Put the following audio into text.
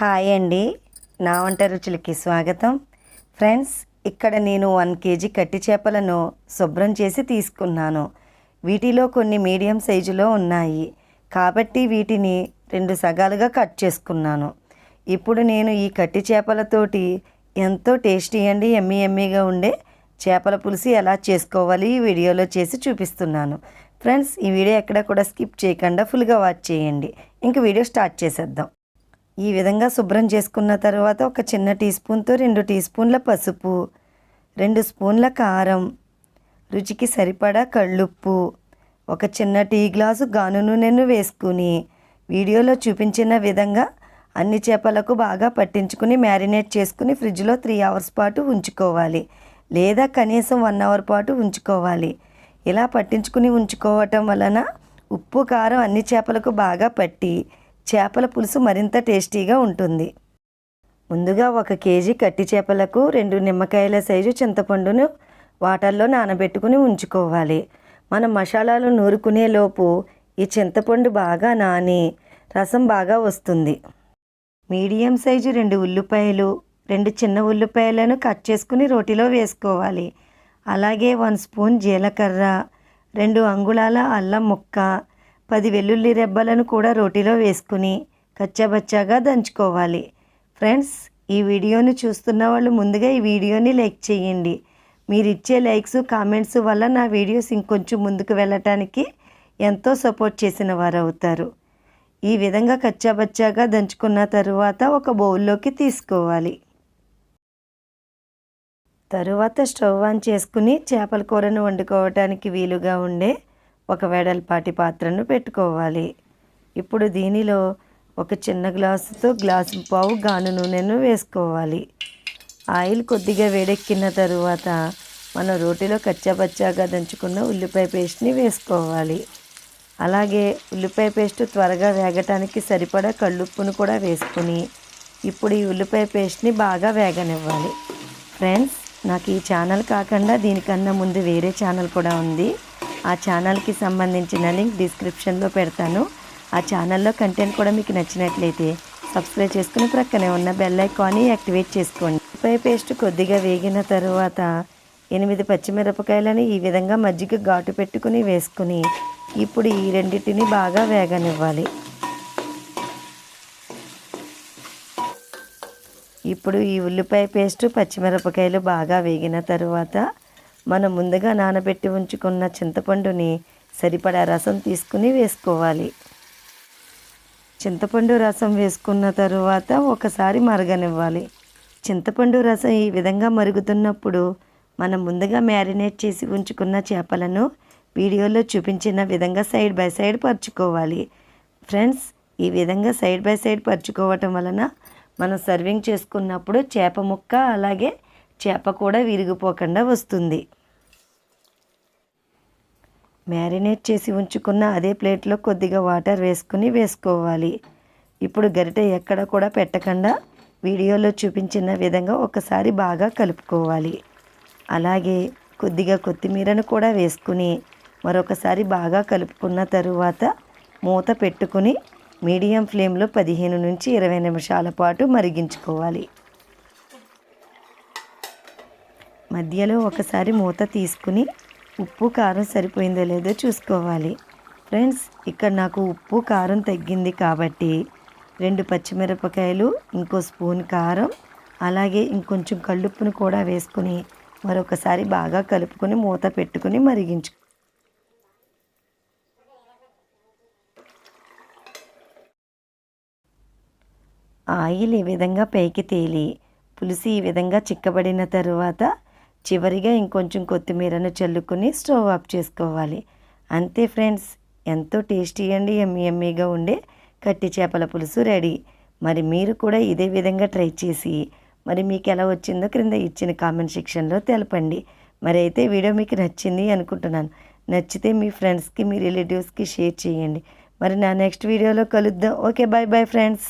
Hi అండి. నా వంట రుచులకి స్వాగతం. ఫ్రెండ్స్ ఇక్కడ నేను వన్ కేజీ కట్టి చేపలను శుభ్రం చేసి తీసుకున్నాను. వీటిలో కొన్ని మీడియం సైజులో ఉన్నాయి. కాబట్టి వీటిని రెండు సగాలుగా కట్ చేసుకున్నాను. ఇప్పుడు నేను ఈ కట్టి చేపలతోటి ఎంతో టేస్టీ అండి ఎమ్మీ ఎమ్మీగా ఉండే చేపల పులుసు ఎలా చేసుకోవాలి ఈ వీడియోలో చేసి చూపిస్తున్నాను. ఫ్రెండ్స్ ఈ వీడియో ఎక్కడ కూడా స్కిప్ చేయకుండా ఫుల్గా వాచ్ చేయండి. ఇంక వీడియో స్టార్ట్ చేసేద్దాం. ఈ విధంగా శుభ్రం చేసుకున్న తర్వాత ఒక చిన్న టీ స్పూన్తో రెండు టీ స్పూన్ల పసుపు రెండు స్పూన్ల కారం రుచికి సరిపడా కళ్ళుప్పు ఒక చిన్న టీ గ్లాసు గాను నూనెను వేసుకుని వీడియోలో చూపించిన విధంగా అన్ని చేపలకు బాగా పట్టించుకుని మ్యారినేట్ చేసుకుని ఫ్రిడ్జ్లో త్రీ అవర్స్ పాటు ఉంచుకోవాలి. లేదా కనీసం వన్ అవర్ పాటు ఉంచుకోవాలి. ఇలా పట్టించుకుని ఉంచుకోవటం వలన ఉప్పు కారం అన్ని చేపలకు బాగా పట్టి చేపల పులుసు మరింత టేస్టీగా ఉంటుంది. ముందుగా ఒక కేజీ కట్టి చేపలకు రెండు నిమ్మకాయల సైజు చింతపండును వాటర్లో నానబెట్టుకుని ఉంచుకోవాలి. మనం మసాలాలు నూరుకునేలోపు ఈ చింతపండు బాగా నాని రసం బాగా వస్తుంది. మీడియం సైజు రెండు ఉల్లిపాయలు రెండు చిన్న ఉల్లిపాయలను కట్ చేసుకుని రోటిలో వేసుకోవాలి. అలాగే వన్ స్పూన్ జీలకర్ర రెండు అంగుళాల అల్లం ముక్క పది వెల్లుల్లి రెబ్బలను కూడా రోటీలో వేసుకుని కచ్చాబచ్చాగా దంచుకోవాలి. ఫ్రెండ్స్ ఈ వీడియోని చూస్తున్న వాళ్ళు ముందుగా ఈ వీడియోని లైక్ చేయండి. మీరు ఇచ్చే లైక్స్ కామెంట్స్ వల్ల నా వీడియోస్ ఇంకొంచెం ముందుకు వెళ్ళటానికి ఎంతో సపోర్ట్ చేసిన వారు అవుతారు ఈ విధంగా కచ్చాబచ్చాగా దంచుకున్న తరువాత ఒక బౌల్లోకి తీసుకోవాలి. తరువాత స్టవ్ ఆన్ చేసుకుని చేపల కూరను వండుకోవటానికి వీలుగా ఉండే ఒక వెడల్పాటి పాత్రను పెట్టుకోవాలి. ఇప్పుడు దీనిలో ఒక చిన్న గ్లాసుతో గ్లాసు పావు గాను నూనెను వేసుకోవాలి. ఆయిల్ కొద్దిగా వేడెక్కిన తరువాత మనం రోటిలో కచ్చాపచ్చాగా దంచుకున్న ఉల్లిపాయ పేస్ట్ని వేసుకోవాలి. అలాగే ఉల్లిపాయ పేస్ట్ త్వరగా వేగటానికి సరిపడా కళ్ళుప్పును కూడా వేసుకుని ఇప్పుడు ఈ ఉల్లిపాయ పేస్ట్ని బాగా వేగనివ్వాలి. ఫ్రెండ్స్ నాకు ఈ ఛానల్ కాకుండా దీనికన్నా ముందు వేరే ఛానల్ కూడా ఉంది. ఆ ఛానల్కి సంబంధించిన లింక్ డిస్క్రిప్షన్లో పెడతాను. ఆ ఛానల్లో కంటెంట్ కూడా మీకు నచ్చినట్లయితే సబ్స్క్రైబ్ చేసుకుని ప్రక్కనే ఉన్న బెల్ ఐకాన్ని యాక్టివేట్ చేసుకోండి. పై పేస్ట్ కొద్దిగా వేగిన తర్వాత ఎనిమిది పచ్చిమిరపకాయలని ఈ విధంగా మజ్జిగ ఘాటు పెట్టుకుని వేసుకుని ఇప్పుడు ఈ రెండింటిని బాగా వేగనివ్వాలి. ఇప్పుడు ఈ ఉల్లిపాయ పేస్టు పచ్చిమిరపకాయలు బాగా వేగిన తర్వాత మనం ముందుగా నానబెట్టి ఉంచుకున్న చింతపండుని సరిపడా రసం తీసుకుని వేసుకోవాలి. చింతపండు రసం వేసుకున్న తరువాత ఒకసారి మరగనివ్వాలి. చింతపండు రసం ఈ విధంగా మరుగుతున్నప్పుడు మనం ముందుగా మ్యారినేట్ చేసి ఉంచుకున్న చేపలను వీడియోలో చూపించిన విధంగా సైడ్ బై సైడ్ పరుచుకోవాలి. ఫ్రెండ్స్ ఈ విధంగా సైడ్ బై సైడ్ పరుచుకోవటం వలన మనం సర్వింగ్ చేసుకున్నప్పుడు చేప ముక్క అలాగే చేప కూడా విరిగిపోకుండా వస్తుంది. మ్యారినేట్ చేసి ఉంచుకున్న అదే ప్లేట్లో కొద్దిగా వాటర్ వేసుకుని వేసుకోవాలి. ఇప్పుడు గరిటె ఎక్కడ కూడా పెట్టకుండా వీడియోలో చూపించిన విధంగా ఒకసారి బాగా కలుపుకోవాలి. అలాగే కొద్దిగా కొత్తిమీరను కూడా వేసుకుని మరొకసారి బాగా కలుపుకున్న తరువాత మూత పెట్టుకుని మీడియం ఫ్లేమ్లో పదిహేను నుంచి ఇరవై నిమిషాల పాటు మరిగించుకోవాలి. మధ్యలో ఒకసారి మూత తీసుకుని ఉప్పు కారం సరిపోయిందో లేదో చూసుకోవాలి. ఫ్రెండ్స్ ఇక్కడ నాకు ఉప్పు కారం తగ్గింది కాబట్టి రెండు పచ్చిమిరపకాయలు ఇంకో స్పూన్ కారం అలాగే ఇంకొంచెం కళ్ళుప్పును కూడా వేసుకుని మరొకసారి బాగా కలుపుకొని మూత పెట్టుకుని మరిగించు. ఆయిల్ ఈ విధంగా పైకి తేలి పులుసు ఈ విధంగా చిక్కబడిన తరువాత చివరిగా ఇంకొంచెం కొత్తిమీరను చల్లుకుని స్టవ్ ఆఫ్ చేసుకోవాలి. అంతే ఫ్రెండ్స్ ఎంతో టేస్టీ అండి ఎమ్మి ఎమ్మీగా ఉండే కట్టి చేపల పులుసు రెడీ. మరి మీరు కూడా ఇదే విధంగా ట్రై చేసి మరి మీకు ఎలా వచ్చిందో క్రింద ఇచ్చిన కామెంట్ సెక్షన్లో తెలపండి. మరి అయితే వీడియో మీకు నచ్చింది అనుకుంటున్నాను. నచ్చితే మీ ఫ్రెండ్స్కి మీ రిలేటివ్స్కి షేర్ చేయండి. మరి నా నెక్స్ట్ వీడియోలో కలుద్దాం. Okay bye bye friends.